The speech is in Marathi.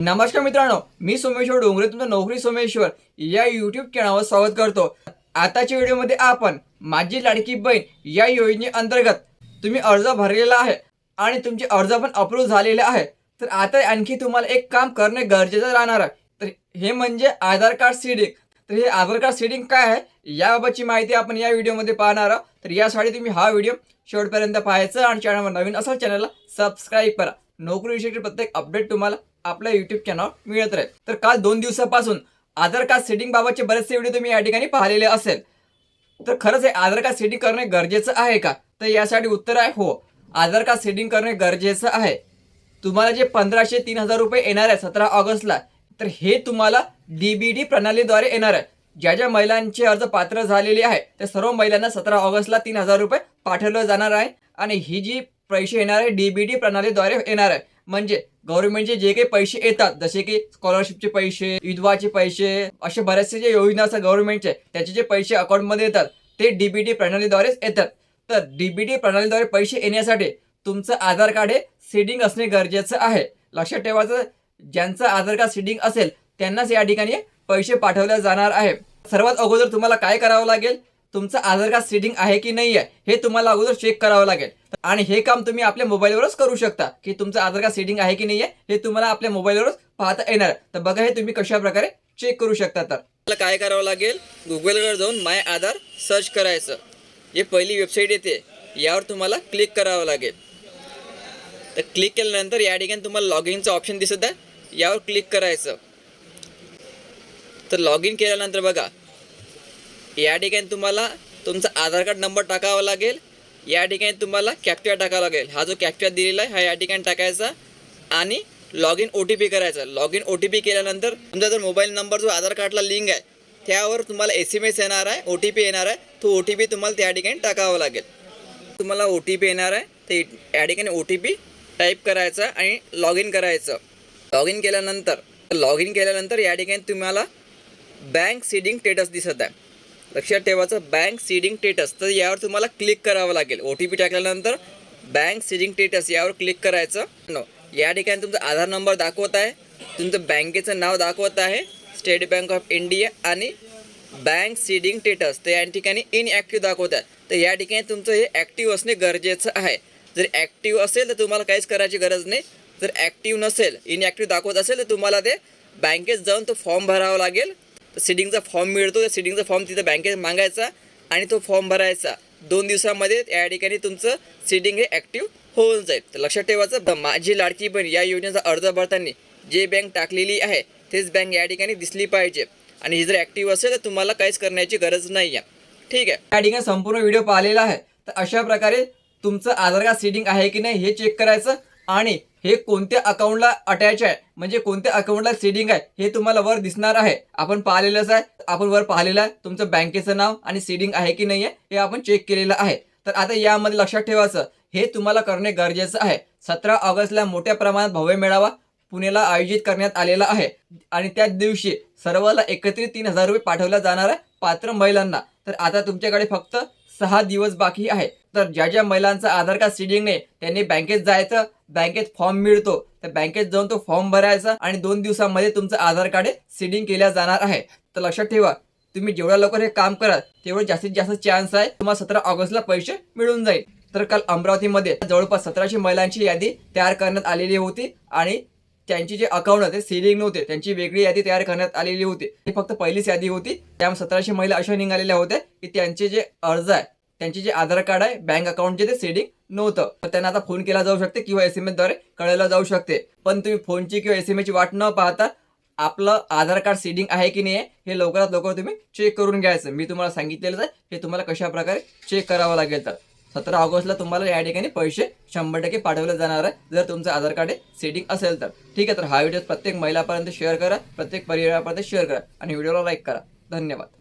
नमस्कार मित्रांनो मी सोमेश्वर डोंगरे तुमचं नोकरी सोमेश्वर या युट्यूब चॅनलवर स्वागत करतो. आताच्या व्हिडिओमध्ये आपण माझी लाडकी बहीण या योजनेअंतर्गत तुम्ही अर्ज भरलेला आहे आणि तुमचे अर्ज पण अप्रूव्ह झालेले आहे. तर आता आणखी तुम्हाला एक काम करणे गरजेचं राहणार आहे. तर हे म्हणजे आधार कार्ड सीडिंग. तर हे आधार कार्ड सीडिंग काय आहे? याबाबतची माहिती आपण या व्हिडिओमध्ये पाहणार आहोत. तर यासाठी तुम्ही हा व्हिडिओ शेवटपर्यंत पाहायचं आणि चॅनलवर नवीन असाल चॅनलला सबस्क्राईब करा. नोकरीविषयी प्रत्येक अपडेट तुम्हाला आपल्या युट्यूब चॅनल मिळत राहील. तर काल दोन दिवसापासून आधार कार्ड सेटिंग बाबतचे बरेचसे व्हिडिओ तुम्ही या ठिकाणी पाहिलेले असेल. तर खरंच हे आधार कार्ड सेटिंग करणे गरजेचं आहे का? तर यासाठी उत्तर आहे हो. आधार कार्ड सेटिंग करणे गरजेचं आहे. तुम्हाला जे पंधराशे तीन हजार रुपये येणार आहे सतरा ऑगस्टला तर हे तुम्हाला डी बी डी प्रणालीद्वारे येणार आहे. ज्या ज्या महिलांचे अर्ज पात्र झालेले आहे त्या सर्व महिलांना सतरा ऑगस्टला तीन हजार रुपये पाठवलं जाणार आहे. आणि ही जी पैसे येणार आहे डीबीडी प्रणालीद्वारे येणार. आहे म्हणजे गव्हर्नमेंटचे जे काही पैसे येतात जसे की स्कॉलरशिपचे पैसे विधवाचे पैसे असे बरेचसे जे योजना असतात गव्हर्नमेंटचे त्याचे जे पैसे अकाउंटमध्ये येतात ते डीबीडी प्रणालीद्वारेच येतात. तर डीबीडी प्रणालीद्वारे पैसे येण्यासाठी तुमचं आधार कार्ड हे सीडिंग असणे गरजेचं आहे. लक्षात ठेवायचं ज्यांचं आधार कार्ड सीडिंग असेल त्यांनाच या ठिकाणी पैसे पाठवले जाणार आहे. सर्वात अगोदर तुम्हाला काय करावं लागेल? तुमचं आधार कार्ड सीडिंग आहे की नाही आहे हे तुम्हाला अगोदर चेक करावं लागेल. आणि हे काम तुम्ही आपल्या मोबाईलवरच करू शकता की तुमचं आधार कार्ड सेटिंग आहे की नाही आहे हे तुम्हाला आपल्या मोबाईलवरच पाहता येणार. तर बघा हे तुम्ही कशा प्रकारे चेक करू शकता तर. तुम्हाला काय करावं लागेल? गुगलवर जाऊन माय आधार सर्च करायचं. हे पहिली वेबसाईट येते. यावर तुम्हाला क्लिक करावं लागेल. तर क्लिक केल्यानंतर या ठिकाणी तुम्हाला लॉग इनचं ऑप्शन दिसत आहे. यावर क्लिक करायचं. तर लॉग इन केल्यानंतर बघा या ठिकाणी तुम्हाला तुमचा आधार कार्ड नंबर टाकावा लागेल. या ठिकाणी तुम्हाला कॅप्चा टाकावा लागेल. हा जो कॅप्चा दिलेला आहे हा या ठिकाणी टाकायचा आणि log in O T P करायचा. Log in O T P केल्यानंतर तुमचा जर मोबाईल नंबर जो आधार कार्डला लिंक आहे त्यावर तुम्हाला एस एम एस येणार आहे ओ टी पी येणार आहे. तो ओ टी पी तुम्हाला त्या ठिकाणी टाकावा लागेल. तुम्हाला ओ टी पी येणार आहे. ते या ठिकाणी ओ टी पी टाईप करायचा आणि लॉग इन करायचं. लॉग इन केल्यानंतर लॉग इन केल्यानंतर या ठिकाणी तुम्हाला बँक सीडिंग स्टेटस दिसत आहे. लक्षात ठेवायचं बँक सीडिंग स्टेटस तर यावर तुम्हाला क्लिक करावं लागेल. ओ टी पी टाकल्यानंतर बँक सीडिंग स्टेटस यावर क्लिक करायचं. नो या ठिकाणी तुमचा आधार नंबर दाखवत आहे. तुमचं बँकेचं नाव दाखवत आहे. स्टेट बँक ऑफ इंडिया आणि बँक सीडिंग स्टेटस तर या ठिकाणी इनॲक्टिव्ह दाखवत आहे. तर या ठिकाणी तुमचं हे ॲक्टिव्ह असणे गरजेचं आहे. जर ॲक्टिव्ह असेल तर तुम्हाला काहीच करायची गरज नाही. जर ॲक्टिव्ह नसेल इनॲक्टिव्ह दाखवत असेल तर तुम्हाला ते बँकेत जाऊन तो फॉर्म भरावा लागेल. सिडिंगचा फॉर्म मिळतो त्या सिडिंगचा फॉर्म तिथं बँकेत मागायचा आणि तो फॉर्म भरायचा. दोन दिवसामध्ये या ठिकाणी तुमचं सिडिंग हे ॲक्टिव्ह होऊन जाईल. तर लक्षात ठेवायचं माझी लाडकी बहीण या योजनेचा अर्ज भरताना जे बँक टाकलेली आहे तेच बँक या ठिकाणी दिसली पाहिजे. आणि ही जर ॲक्टिव्ह असेल तर तुम्हाला काहीच करण्याची गरज नाही आहे ठीक आहे? या ठिकाणी संपूर्ण व्हिडिओ पाहिलेला आहे. तर अशा प्रकारे तुमचं आधार कार्ड सिडिंग आहे की नाही हे चेक करायचं आणि हे कोणत्या अकाउंटला अटॅच आहे? म्हणजे कोणत्या अकाउंटला सीडिंग आहे? हे तुम्हाला वर दिसणार आहे. आपण पाहिलेलंच आहे. आपण वर पाहिलेलं आहे. तुमचं बँकेचं नाव आणि सीडिंग आहे की नाही आहे हे आपण चेक केलेलं आहे. तर आता यामध्ये लक्षात ठेवायचं हे तुम्हाला करणे गरजेचं आहे. सतरा ऑगस्टला मोठ्या प्रमाणात भव्य मेळावा पुण्याला आयोजित करण्यात आलेला आहे. आणि त्याच दिवशी सर्वाला एकत्रित तीन हजार रुपये पाठवला जाणार आहे पात्र महिलांना. तर आता तुमच्याकडे फक्त सहा दिवस बाकी आहे. तर ज्या ज्या महिलांचं आधार कार्ड सीडिंग नाही त्यांनी बँकेत जायचं बँकेत फॉर्म मिळतो. तर बँकेत जाऊन तो फॉर्म भरायचा आणि दोन दिवसामध्ये तुमचं आधार कार्ड सीडिंग केल्या जाणार आहे. तर लक्षात ठेवा तुम्ही जेवढ्या लवकर हे काम कराल तेवढं जास्तीत जास्त चान्स आहे तुम्हाला सतरा ऑगस्टला पैसे मिळून जाईल. तर काल अमरावतीमध्ये जवळपास सतराशे महिलांची यादी तयार करण्यात आलेली होती आणि त्यांची जे अकाउंट होते सेलिंग नव्हते. त्यांची वेगळी यादी तयार करण्यात आलेली होती. ही फक्त पहिलीच यादी होती. त्यामुळे सतराशे महिला अशा निघालेल्या होत्या की त्यांचे जे अर्ज आहे त्यांचे जे आधार कार्ड आहे बँक अकाउंटचे ते सेडिंग नव्हतं. तर त्यांना आता फोन केला जाऊ शकते किंवा एस एम एसद्वारे कळवलं जाऊ शकते. पण तुम्ही फोनची किंवा एस एम एची वाट न पाहता आपलं आधार कार्ड सीडिंग आहे की नाही हे लवकरात लवकर तुम्ही चेक करून घ्यायचं. मी तुम्हाला सांगितलेलं आहे. हे तुम्हाला कशा प्रकारे चेक करावं लागेल तर. सतरा ऑगस्टला तुम्हाला या ठिकाणी पैसे शंभर टक्के पाठवले जाणार आहे. जर तुमचं आधार कार्ड सेटिंग असेल तर. ठीक आहे तर हा व्हिडिओ प्रत्येक महिलापर्यंत शेअर करा प्रत्येक परिवारापर्यंत शेअर करा आणि व्हिडिओला लाईक करा. धन्यवाद.